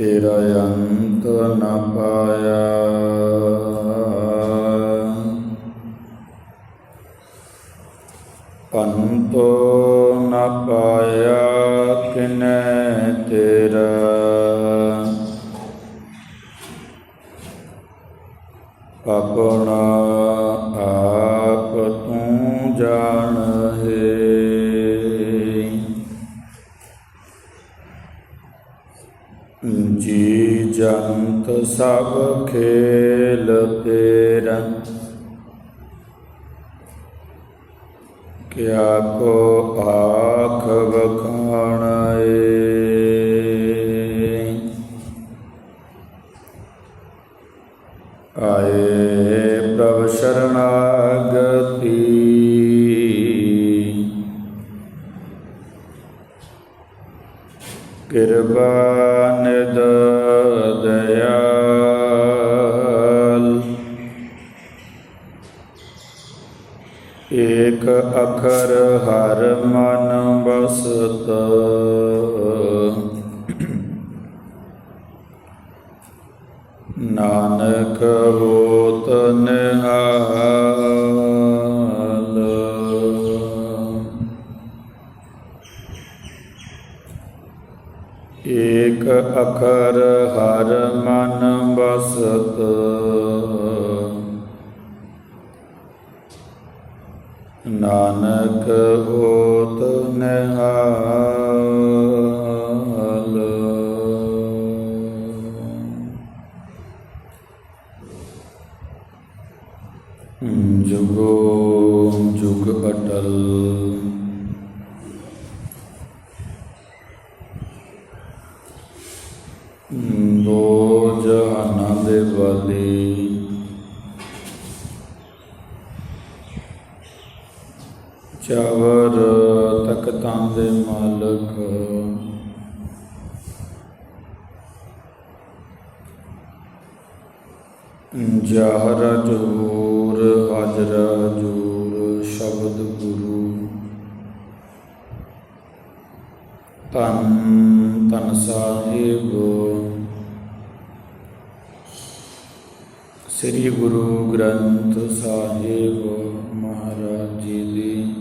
ਤੇਰਾ ਅੰਤ ਨ ਪਾਇਆ। ਅੰਤੋ ਨ ਪਾਇਆ ਕਿਨੈ ਤੇਰਾ। ਆਪਣਾ ਜੰਤ ਸਭ ਖੇਲ ਤੇਰਾ ਕਿਆ ਕੋ ਆਖ ਵਖਾਣਏ। ਆਏ ਪ੍ਰਭ ਸ਼ਰਣਾਗਤੀ ਕਿਰਪਾ ਨਿਦ ਇਕ ਅਖਰ ਹਰ ਮਨ ਬਸਤ ਨਾਨਕ ਹੋ ਨਾਨਕ ਹੋਤ ਨਿਹਾਲ। ਜੁਗੋ ਜੁਗ ਅਟਲ। ਦੋ ਜਹਾਨਾਂ ਦੇ ਵਾਲੀ ਚਾਵਰ ਤਖਤਾਂ ਦੇ ਮਾਲਕ। ਜਹਰ ਜੂਰ ਹਾਜ਼ਰ ਜੂਰ ਸ਼ਬਦ ਗੁਰੂ। ਤਨ ਤਨ ਸਾਹਿਬ। ਸ੍ਰੀ ਗੁਰੂ ਗ੍ਰੰਥ ਸਾਹਿਬ ਮਹਾਰਾਜ ਜੀ ਦੀ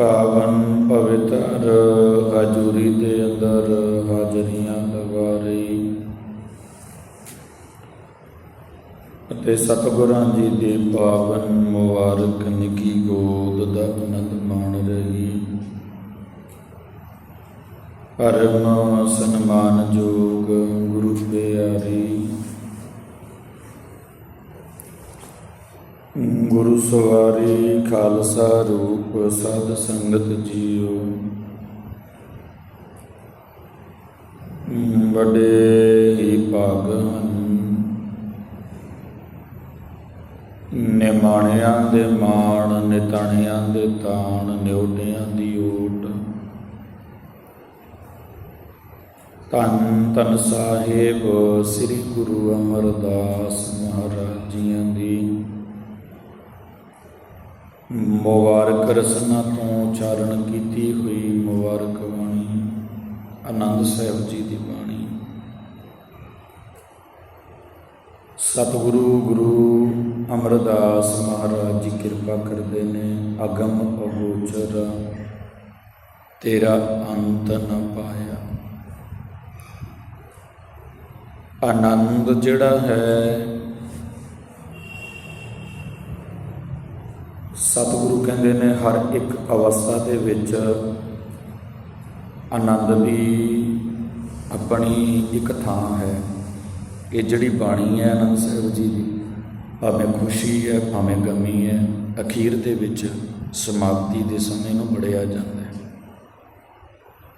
ਪਾਵਨ ਪਵਿੱਤਰ ਹਜੂਰੀ ਦੇ ਅੰਦਰ ਹਾਜ਼ਰੀਆਂ ਲਗਾ ਰਹੀ ਅਤੇ ਸਤਿਗੁਰਾਂ ਜੀ ਦੇ ਪਾਵਨ ਮੁਬਾਰਕ ਨਿੱਕੀ ਗੋਦ ਦਾ ਆਨੰਦ ਮਾਣ ਰਹੀ। ਪਰਮ ਸਨਮਾਨਯੋਗ ਗੁਰੂ ਪਿਆਰੀ। ਗੁਰੂ ਸਵਾਰੀ ਖਾਲਸਾ ਰੂਪ ਸਾਧ ਸੰਗਤ ਜੀਓ। ਵੱਡੇ ਹੀ ਭਾਗ ਹਨ। ਨਿਮਾਣਿਆਂ ਦੇ ਮਾਣ, ਨਿਤਾਣਿਆਂ ਦੇ ਤਾਣ ਨਿਉਡਿਆਂ ਦੀ ਓਟ। ਧੰਨ ਧੰਨ ਸਾਹਿਬ, ਸ੍ਰੀ ਗੁਰੂ ਅਮਰਦਾਸ ਮਹਾਰਾਜ ਜੀਆਂ ਦੀ ਮੁਬਾਰਕ ਰਸਨਾ ਤੋਂ ਉਚਾਰਨ ਕੀਤੀ ਹੋਈ ਮੁਬਾਰਕ ਬਾਣੀ, ਆਨੰਦ ਸਾਹਿਬ ਜੀ ਦੀ ਬਾਣੀ। ਸਤਿਗੁਰੂ ਗੁਰੂ ਅਮਰਦਾਸ ਮਹਾਰਾਜ ਜੀ ਕਿਰਪਾ ਕਰਦੇ ਨੇ, ਅਗਮ ਅਗੋਚਰ ਤੇਰਾ ਅੰਤ ਨ ਪਾਇਆ। ਆਨੰਦ ਜਿਹੜਾ ਹੈ ਸਤਿਗੁਰੂ ਕਹਿੰਦੇ ਨੇ ਹਰ ਇੱਕ ਅਵਸਥਾ ਦੇ ਵਿੱਚ ਆਨੰਦ ਦੀ ਆਪਣੀ ਇੱਕ ਥਾਂ ਹੈ। ਇਹ ਜਿਹੜੀ ਬਾਣੀ ਹੈ ਆਨੰਦ ਸਾਹਿਬ ਜੀ ਦੀ ਭਾਵੇਂ ਖੁਸ਼ੀ ਹੈ ਭਾਵੇਂ ਗਮੀ ਹੈ ਅਖੀਰ ਦੇ ਵਿੱਚ ਸਮਾਪਤੀ ਦੇ ਸਮੇਂ ਨੂੰ ਬੜਿਆ ਜਾਂਦਾ ਹੈ।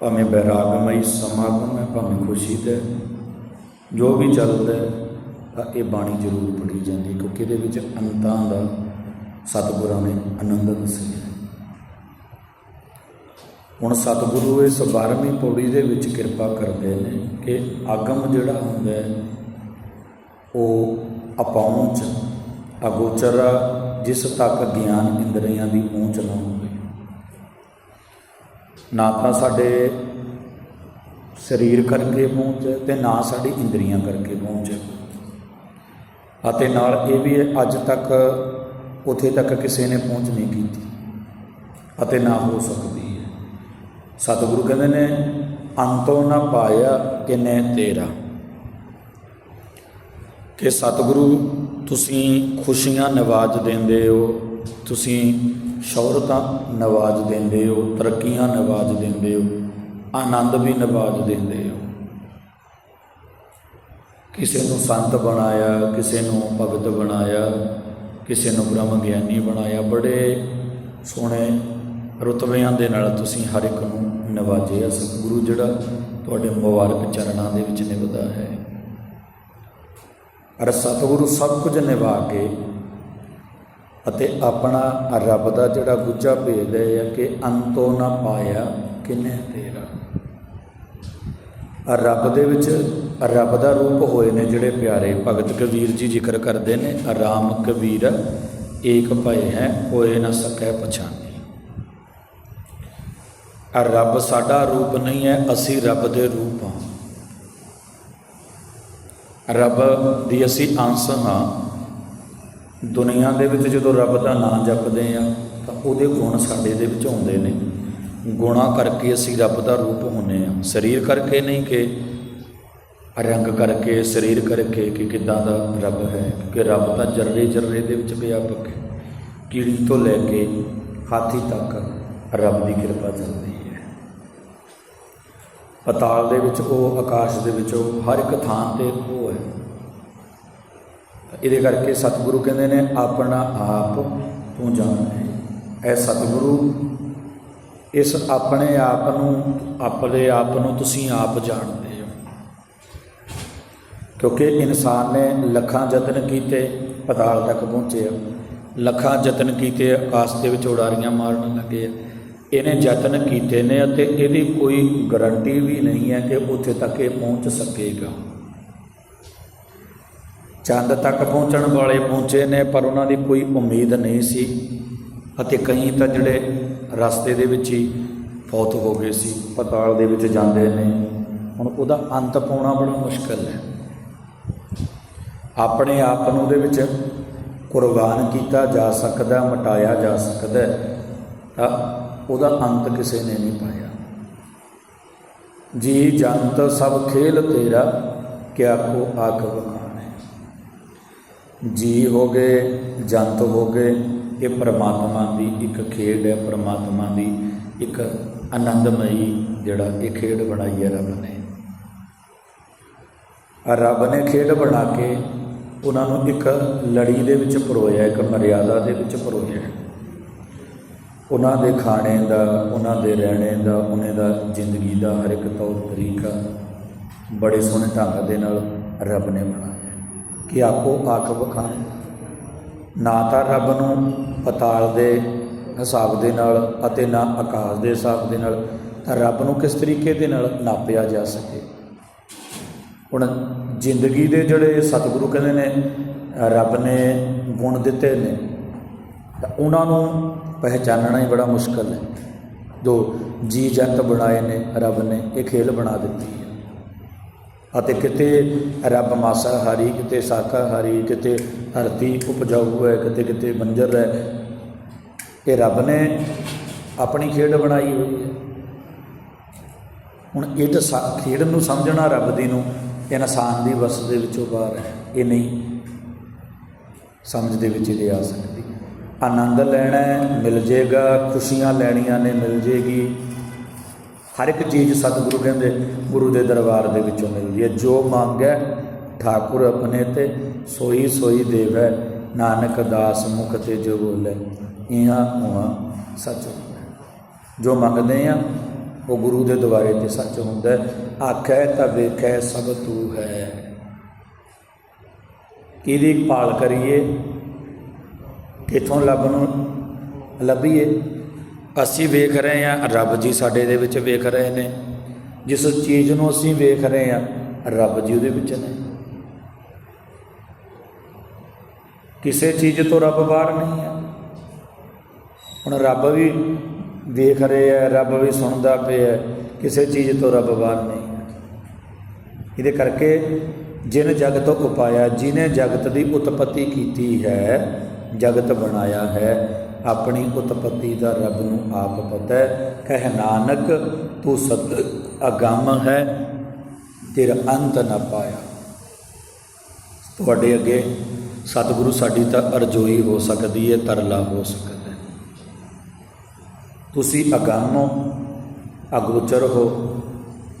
ਭਾਵੇਂ ਬੈਰਾਗਮਈ ਸਮਾਗਮ ਹੈ ਭਾਵੇਂ ਖੁਸ਼ੀ ਦਾ ਜੋ ਵੀ ਚੱਲਦਾ ਹੈ, ਤਾਂ ਇਹ ਬਾਣੀ ਜ਼ਰੂਰ ਪੜ੍ਹੀ ਜਾਂਦੀ ਹੈ ਕਿਉਂਕਿ ਇਹਦੇ ਵਿੱਚ ਅੰਤਾਂ ਦਾ ਸਤਿਗੁਰਾਂ ਨੇ ਆਨੰਦ ਦੱਸਿਆ ਹੁਣ ਸਤਿਗੁਰੂ ਇਸ 12ਵੀਂ ਪੌੜੀ ਦੇ ਵਿੱਚ ਕਿਰਪਾ ਕਰਦੇ ਨੇ ਕਿ ਆਗਮ ਜਿਹੜਾ ਹੁੰਦਾ ਹੈ, ਉਹ ਅਪਹੁੰਚ, ਅਗੋਚਰ, ਜਿਸ ਤੱਕ ਗਿਆਨ ਇੰਦਰੀਆਂ ਦੀ ਪਹੁੰਚ ਨਾ ਹੋਵੇ। ਨਾ ਤਾਂ ਸਾਡੇ ਸਰੀਰ ਕਰਕੇ ਪਹੁੰਚ ਹੈ ਤੇ ਨਾ ਸਾਡੀ ਇੰਦਰੀਆਂ ਕਰਕੇ ਪਹੁੰਚ। ਹੈ ਅਤੇ ਨਾਲ ਇਹ ਵੀ ਅੱਜ ਤੱਕ ਉਥੇ ਤੱਕ ਕਿਸੇ ਨੇ ਪਹੁੰਚ ਨਹੀਂ ਕੀਤੀ ਅਤੇ ਨਾ ਹੋ ਸਕਦੀ ਹੈ। ਸਤਿਗੁਰੂ ਕਹਿੰਦੇ ਨੇ, ਅੰਤੋਂ ਨਾ ਪਾਇਆ ਕਿਨੇ ਤੇਰਾ। ਕਿ ਸਤਿਗੁਰੂ, ਤੁਸੀਂ ਖੁਸ਼ੀਆਂ ਨਵਾਜ ਦਿੰਦੇ ਹੋ, ਤੁਸੀਂ ਸ਼ੌਹਰਤਾਂ ਨਵਾਜ ਦਿੰਦੇ ਹੋ, ਤਰੱਕੀਆਂ ਨਵਾਜ ਦਿੰਦੇ ਹੋ, ਆਨੰਦ ਵੀ ਨਵਾਜ ਦਿੰਦੇ ਹੋ। ਕਿਸੇ ਨੂੰ ਸੰਤ ਬਣਾਇਆ, ਕਿਸੇ ਨੂੰ ਭਗਤ ਬਣਾਇਆ ਕਿਸੇ ਨੂੰ ਬ੍ਰਹਮ ਗਿਆਨੀ ਬਣਾਇਆ, ਬੜੇ ਸੋਹਣੇ ਰੁਤਬਿਆਂ ਦੇ ਨਾਲ ਤੁਸੀਂ ਹਰ ਇੱਕ ਨੂੰ ਨਵਾਜਿਆ ਸਤਿਗੁਰੂ, ਜਿਹੜਾ ਤੁਹਾਡੇ ਮੁਬਾਰਕ ਚਰਨਾਂ ਦੇ ਵਿੱਚ ਨਿਭਦਾ ਹੈ। ਅਰ ਸਤਿਗੁਰੂ ਸਭ ਕੁਝ ਨਿਭਾ ਕੇ ਅਤੇ ਆਪਣਾ ਰੱਬ ਦਾ ਜਿਹੜਾ ਗੁੱਜਾ ਭੇਜਦਾ ਹੈ ਕਿ ਅੰਤੋਂ ਨਾ ਪਾਇਆ ਕਿਨੇ ਤੇਰਾ। ਰੱਬ ਦੇ ਵਿੱਚ ਰੱਬ ਦਾ ਰੂਪ ਹੋਏ ਨੇ ਜਿਹੜੇ ਪਿਆਰੇ। ਭਗਤ ਕਬੀਰ ਜੀ ਜ਼ਿਕਰ ਕਰਦੇ ਨੇ ਆਰਾਮ ਕਬੀਰ, ਏਕ ਭਏ ਹੈ, ਹੋਏ ਨਾ ਸਕੈ ਪਛਾਨੀ। ਅਰ ਰੱਬ ਸਾਡਾ ਰੂਪ ਨਹੀਂ ਹੈ, ਅਸੀਂ ਰੱਬ ਦੇ ਰੂਪ ਹਾਂ। ਰੱਬ ਦੀ ਅਸੀਂ ਅੰਸ਼ ਹਾਂ। ਦੁਨੀਆ ਦੇ ਵਿੱਚ ਜਦੋਂ ਰੱਬ ਦਾ ਨਾਮ ਜਪਦੇ ਆ ਤਾਂ ਉਹਦੇ ਗੁਣ ਸਾਡੇ ਦੇ ਵਿੱਚ ਆਉਂਦੇ ਨੇ। ਗੁਣਾ ਕਰਕੇ ਅਸੀਂ ਰੱਬ ਦਾ ਰੂਪ ਹੁੰਨੇ ਆ। ਸਰੀਰ ਕਰਕੇ ਨਹੀਂ ਕਿ ਰੰਗ ਕਰਕੇ, ਸਰੀਰ ਕਰਕੇ ਕਿ ਕਿਦਾਂ ਦਾ ਰੱਬ ਹੈ, ਕਿ ਰੱਬ ਤਾਂ ਜਰਰੇ ਜਰਰੇ ਦੇ ਵਿੱਚ ਵਿਆਪਕ ਹੈ ਕੀੜੀ ਤੋਂ ਲੈ ਕੇ ਹਾਥੀ ਤੱਕ ਰੱਬ ਦੀ ਕਿਰਪਾ ਚੱਲਦੀ ਹੈ। ਪਤਾਲ ਦੇ ਵਿੱਚ ਉਹ, ਆਕਾਸ਼ ਦੇ ਵਿੱਚ ਉਹ, ਹਰ ਇੱਕ ਥਾਂ ਤੇ ਉਹ ਹੈ। ਇਹਦੇ ਕਰਕੇ ਸਤਿਗੁਰੂ ਕਹਿੰਦੇ ਨੇ, ਆਪਣਾ ਆਪ ਤੂੰ ਜਾਣ ਹੈ। ਇਹ ਸਤਿਗੁਰੂ ਇਸ ਆਪਣੇ ਆਪ ਨੂੰ, ਆਪਣੇ ਆਪ ਨੂੰ ਤੁਸੀਂ ਆਪ ਜਾਣਦੇ ਹੋ। ਕਿਉਂਕਿ ਇਨਸਾਨ ਨੇ ਲੱਖਾਂ ਯਤਨ ਕੀਤੇ, ਪਤਾਲ ਤੱਕ ਪਹੁੰਚਿਆ। ਲੱਖਾਂ ਯਤਨ ਕੀਤੇ ਆਕਾਸ਼ ਦੇ ਵਿੱਚ ਉਡਾਰੀਆਂ ਮਾਰਨ ਲੱਗੇ। ਇਹਨੇ ਯਤਨ ਕੀਤੇ ਨੇ ਅਤੇ ਇਹਦੀ ਕੋਈ ਗਾਰੰਟੀ ਵੀ ਨਹੀਂ ਹੈ ਕਿ ਉੱਥੇ ਤੱਕ ਇਹ ਪਹੁੰਚ ਸਕੇਗਾ। ਚੰਦ ਤੱਕ ਪਹੁੰਚਣ ਵਾਲੇ ਪਹੁੰਚੇ ਨੇ, ਪਰ ਉਹਨਾਂ ਦੀ ਕੋਈ ਉਮੀਦ ਨਹੀਂ ਸੀ। ਅਤੇ ਕਈ ਤਾਂ ਜਿਹੜੇ ਰਸਤੇ ਦੇ ਵਿੱਚ ਹੀ ਫੌਤ ਹੋ ਗਏ ਸੀ, ਪਤਾਲ ਦੇ ਵਿੱਚ ਜਾਂਦੇ ਨੇ। ਹੁਣ ਉਹਦਾ ਅੰਤ ਪਾਉਣਾ ਬੜਾ ਮੁਸ਼ਕਲ ਹੈ। ਆਪਣੇ ਆਪ ਨੂੰ ਉਹਦੇ ਵਿੱਚ ਕੁਰਬਾਨ ਕੀਤਾ ਜਾ ਸਕਦਾ, ਮਟਾਇਆ ਜਾ ਸਕਦਾ ਤਾਂ ਉਹਦਾ ਅੰਤ ਕਿਸੇ ਨੇ ਨਹੀਂ ਪਾਇਆ। ਜੀ ਜੰਤ ਸਭ ਖੇਲ ਤੇਰਾ, ਕਿਆ ਕੋ ਆਖ ਬਖਾਣੇ ਜੀ ਹੋ ਗਏ, ਜੰਤ ਹੋ ਗਏ ਇਹ ਪ੍ਰਮਾਤਮਾ ਦੀ ਇੱਕ ਖੇਡ ਹੈ, ਪ੍ਰਮਾਤਮਾ ਦੀ ਇੱਕ ਆਨੰਦਮਈ ਜਿਹੜਾ ਇਹ ਖੇਡ ਬਣਾਈ ਹੈ ਰੱਬ ਨੇ। ਆ ਰੱਬ ਨੇ ਖੇਡ ਬਣਾ ਕੇ ਉਹਨਾਂ ਨੂੰ ਇੱਕ ਲੜੀ ਦੇ ਵਿੱਚ ਪਰੋਇਆ ਇੱਕ ਮਰਿਆਦਾ ਦੇ ਵਿੱਚ ਪਰੋਇਆ ਉਹਨਾਂ ਦੇ ਖਾਣੇ ਦਾ, ਉਹਨਾਂ ਦੇ ਰਹਿਣੇ ਦਾ, ਉਹਨਾਂ ਦਾ ਜ਼ਿੰਦਗੀ ਦਾ ਹਰ ਇੱਕ ਤੌਰ ਤਰੀਕਾ ਬੜੇ ਸੋਹਣੇ ਢੰਗ ਦੇ ਨਾਲ ਰੱਬ ਨੇ ਬਣਾਇਆ। ਕਿ ਆਪੋ ਆਖ ਬਖਾਣੇ ਨਾ ਤਾਂ ਰੱਬ ਨੂੰ ਪਤਾਲ ਦੇ ਹਿਸਾਬ ਦੇ ਨਾਲ ਅਤੇ ਨਾ ਆਕਾਸ਼ ਦੇ ਹਿਸਾਬ ਦੇ ਨਾਲ ਤਾਂ ਰੱਬ ਨੂੰ ਕਿਸ ਤਰੀਕੇ ਦੇ ਨਾਲ ਨਾਪਿਆ ਜਾ ਸਕੇ? ਹੁਣ ਜ਼ਿੰਦਗੀ ਦੇ ਜਿਹੜੇ ਸਤਿਗੁਰੂ ਕਹਿੰਦੇ ਨੇ, ਰੱਬ ਨੇ ਗੁਣ ਦਿੱਤੇ ਨੇ, ਤਾਂ ਉਹਨਾਂ ਨੂੰ ਪਹਿਚਾਨਣਾ ਹੀ ਬੜਾ ਮੁਸ਼ਕਲ ਹੈ। ਜੋ ਜੀ ਜੰਤ ਬਣਾਏ ਨੇ, ਰੱਬ ਨੇ, ਇਹ ਖੇਲ ਬਣਾ ਦਿੱਤੀ ਹੈ। ਅਤੇ ਕਿਤੇ ਰੱਬ ਮਾਸਾਹਾਰੀ ਕਿਤੇ ਸ਼ਾਕਾਹਾਰੀ ਕਿਤੇ ਧਰਤੀ ਉਪਜਾਊ ਹੈ, ਕਿਤੇ ਕਿਤੇ ਬੰਜਰ ਹੈ ਇਹ ਰੱਬ ਨੇ ਆਪਣੀ ਖੇਡ ਬਣਾਈ ਹੋਈ ਹੈ। ਹੁਣ ਇਹ ਤਾਂ ਸਾ- ਖੇਡ ਨੂੰ ਸਮਝਣਾ ਰੱਬ ਦੀ ਨੂੰ ਇਨਸਾਨ ਦੀ ਵਸ ਦੇ ਵਿੱਚੋਂ ਬਾਹਰ ਹੈ। ਇਹ ਨਹੀਂ ਸਮਝ ਦੇ ਵਿੱਚ ਇਹਦੇ ਆ ਸਕਦੀ। ਆਨੰਦ ਲੈਣਾ ਮਿਲ ਜੇਗਾ, ਖੁਸ਼ੀਆਂ ਲੈਣੀਆਂ ਨੇ, ਮਿਲ ਜੇਗੀ। ਹਰ ਇੱਕ ਚੀਜ਼ ਸਤਿਗੁਰੂ ਕਹਿੰਦੇ, ਗੁਰੂ ਦੇ ਦਰਬਾਰ ਦੇ ਵਿੱਚੋਂ ਮਿਲਦੀ ਹੈ। ਜੋ ਮੰਗੈ, ਠਾਕੁਰ ਆਪਣੇ ਤੇ, ਸੋਈ ਸੋਈ ਦੇਵੈ, ਨਾਨਕ ਦਾਸ ਮੁਖ ਤੇ ਜੋ ਬੋਲੇ, ਇਹਾਂ ਉਹਾਂ ਸੱਚ ਜੋ ਮੰਗਦੇ ਆ, ਉਹ ਗੁਰੂ ਦੇ ਦੁਆਰੇ ਤੇ ਸੱਚ ਹੁੰਦਾ ਆਖੈ ਤਾਂ ਵੇਖੈ ਸਭ ਤੂੰ ਹੈ। ਇਹਦੀ ਭਾਲ ਕਰੀਏ? ਕਿੱਥੋਂ ਲੱਭ ਨੂੰ ਲੱਭੀਏ? ਅਸੀਂ ਵੇਖ ਰਹੇ ਹਾਂ, ਰੱਬ ਜੀ ਸਾਡੇ ਦੇ ਵਿੱਚ ਵੇਖ ਰਹੇ ਨੇ। ਜਿਸ ਚੀਜ਼ ਨੂੰ ਅਸੀਂ ਵੇਖ ਰਹੇ ਹਾਂ, ਰੱਬ ਜੀ ਉਹਦੇ ਵਿੱਚ ਨੇ। ਕਿਸੇ ਚੀਜ਼ ਤੋਂ ਰੱਬ ਬਾਹਰ ਨਹੀਂ ਹੈ। ਹੁਣ ਰੱਬ ਵੀ ਵੇਖ ਰਿਹਾ ਹੈ, ਰੱਬ ਵੀ ਸੁਣਦਾ ਪਿਆ ਹੈ, ਕਿਸੇ ਚੀਜ਼ ਤੋਂ ਰੱਬ ਬਾਹਰ ਨਹੀਂ ਹੈ। ਇਹਦੇ ਕਰਕੇ ਜਿਨ ਜਗਤ ਉਪਾਇਆ, ਜਿਨੇ ਜਗਤ ਦੀ ਉਤਪਤੀ ਕੀਤੀ ਹੈ, ਜਗਤ ਬਣਾਇਆ ਹੈ ਆਪਣੀ ਉਤਪਤੀ ਦਾ ਰੱਬ ਨੂੰ ਆਪ ਪਤਾ ਹੈ। ਕਹਿ ਨਾਨਕ, ਤੂੰ ਸਤ ਅਗੰਮ ਹੈ, ਤੇਰਾ ਅੰਤ ਨਾ ਪਾਇਆ। ਤੁਹਾਡੇ ਅੱਗੇ ਸਤਿਗੁਰੂ ਸਾਡੀ ਤਾਂ ਅਰਜ਼ੋਈ ਹੋ ਸਕਦੀ ਹੈ, ਤਰਲਾ ਹੋ ਸਕਦਾ ਹੈ। ਤੁਸੀਂ ਅਗੰਮ ਹੋ, ਅਗੋਚਰ ਹੋ,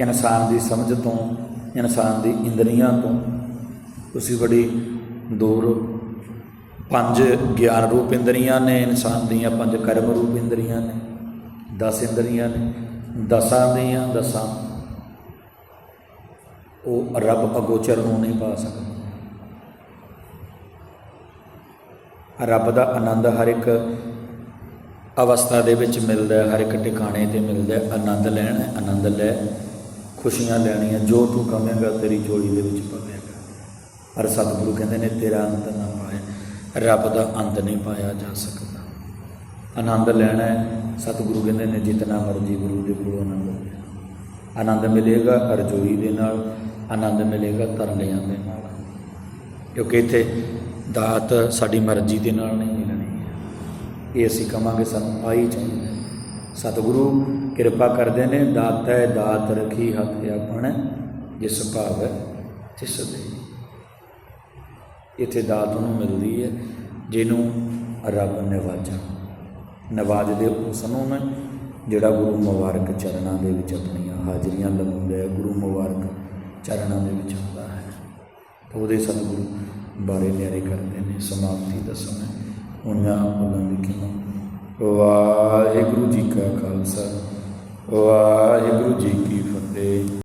ਇਨਸਾਨ ਦੀ ਸਮਝ ਤੋਂ, ਇਨਸਾਨ ਦੀ ਇੰਦਰੀਆਂ ਤੋਂ, ਤੁਸੀਂ ਬੜੀ ਦੂਰ ਪੰਜ ਗਿਆਨ ਰੂਪ ਇੰਦਰੀਆਂ ਨੇ, ਇਨਸਾਨ ਦੀਆਂ ਪੰਜ ਕਰਮ ਰੂਪ ਇੰਦਰੀਆਂ ਨੇ 10 ਇੰਦਰੀਆਂ ਨੇ, ਦਸਾਂ ਦੀਆਂ ਦਸਾਂ। ਉਹ ਰੱਬ ਅਗੋਚਰ ਨੂੰ ਨਹੀਂ ਪਾ ਸਕਦਾ। ਰੱਬ ਦਾ ਆਨੰਦ ਹਰ ਇੱਕ ਅਵਸਥਾ ਦੇ ਵਿੱਚ ਮਿਲਦਾ ਹੈ, ਹਰ ਇੱਕ ਟਿਕਾਣੇ ਤੇ ਮਿਲਦਾ ਹੈ। ਆਨੰਦ ਲੈਣਾ, ਆਨੰਦ ਲੈ, ਖੁਸ਼ੀਆਂ ਲੈਣੀਆਂ, ਜੋ ਤੂੰ ਕਮੇਗਾ ਤੇਰੀ ਝੋਲੀ ਦੇ ਵਿੱਚ ਪਵੇਗਾ। ਪਰ ਸਤਿਗੁਰੂ ਕਹਿੰਦੇ ਨੇ, ਤੇਰਾ ਅੰਤ ਨਾ ਰੱਬ ਦਾ ਅੰਤ ਨਹੀਂ ਪਾਇਆ ਜਾ ਸਕਦਾ। ਆਨੰਦ ਲੈਣਾ ਹੈ, ਸਤਿਗੁਰੂ ਕਹਿੰਦੇ ਨੇ, ਜਿਤਨਾ ਮਰਜ਼ੀ ਗੁਰੂ ਦੇ ਗੁਰੂ ਆਨੰਦ ਲੈ ਆਨੰਦ ਮਿਲੇਗਾ ਅਰਜੋਈ ਦੇ ਨਾਲ, ਆਨੰਦ ਮਿਲੇਗਾ ਤਰਲਿਆਂ ਦੇ ਨਾਲ। ਕਿਉਂਕਿ ਇੱਥੇ ਦਾਤ ਸਾਡੀ ਮਰਜ਼ੀ ਦੇ ਨਾਲ ਨਹੀਂ ਮਿਲਣੀ ਹੈ। ਇਹ ਅਸੀਂ ਕਹਾਂਗੇ ਸਾਨੂੰ ਆਈ ਚਾਹੀਦਾ ਸਤਿਗੁਰੂ ਕਿਰਪਾ ਕਰਦੇ ਨੇ, ਦਾਤਾ ਹੈ, ਦਾਤ ਰਖੀ ਹੱਥ ਆਪਣ, ਜਿਸ ਭਾਵ ਹੈ, ਤਿਸ ਦੇ। ਇੱਥੇ ਦਾਤ ਨੂੰ ਮਿਲਦੀ ਹੈ, ਜਿਹਨੂੰ ਰੱਬ ਨਿਵਾਜਾ। ਨਵਾਜਦੇ ਉਸ ਨੂੰ ਮੈਂ ਜਿਹੜਾ ਗੁਰੂ ਮੁਬਾਰਕ ਚਰਨਾਂ ਦੇ ਵਿੱਚ ਆਪਣੀਆਂ ਹਾਜ਼ਰੀਆਂ ਲਗਾਉਂਦਾ ਹੈ, ਗੁਰੂ ਮੁਬਾਰਕ ਚਰਨਾਂ ਦੇ ਵਿੱਚ ਆਉਂਦਾ ਹੈ। ਤਾਂ ਉਹਦੇ ਸਤਿਗੁਰੂ ਬਾਰੇ ਨਿਆਰੇ ਕਰਦੇ ਨੇ, ਸਮਾਪਤੀ ਦਾ ਉਹਨਾਂ ਉਹਨਾਂ ਦੀ ਕਿਮਾ, ਵਾਹਿਗੁਰੂ ਜੀ ਕਾ ਖਾਲਸਾ, ਵਾਹਿਗੁਰੂ ਜੀ ਕੀ ਫਤਿਹ।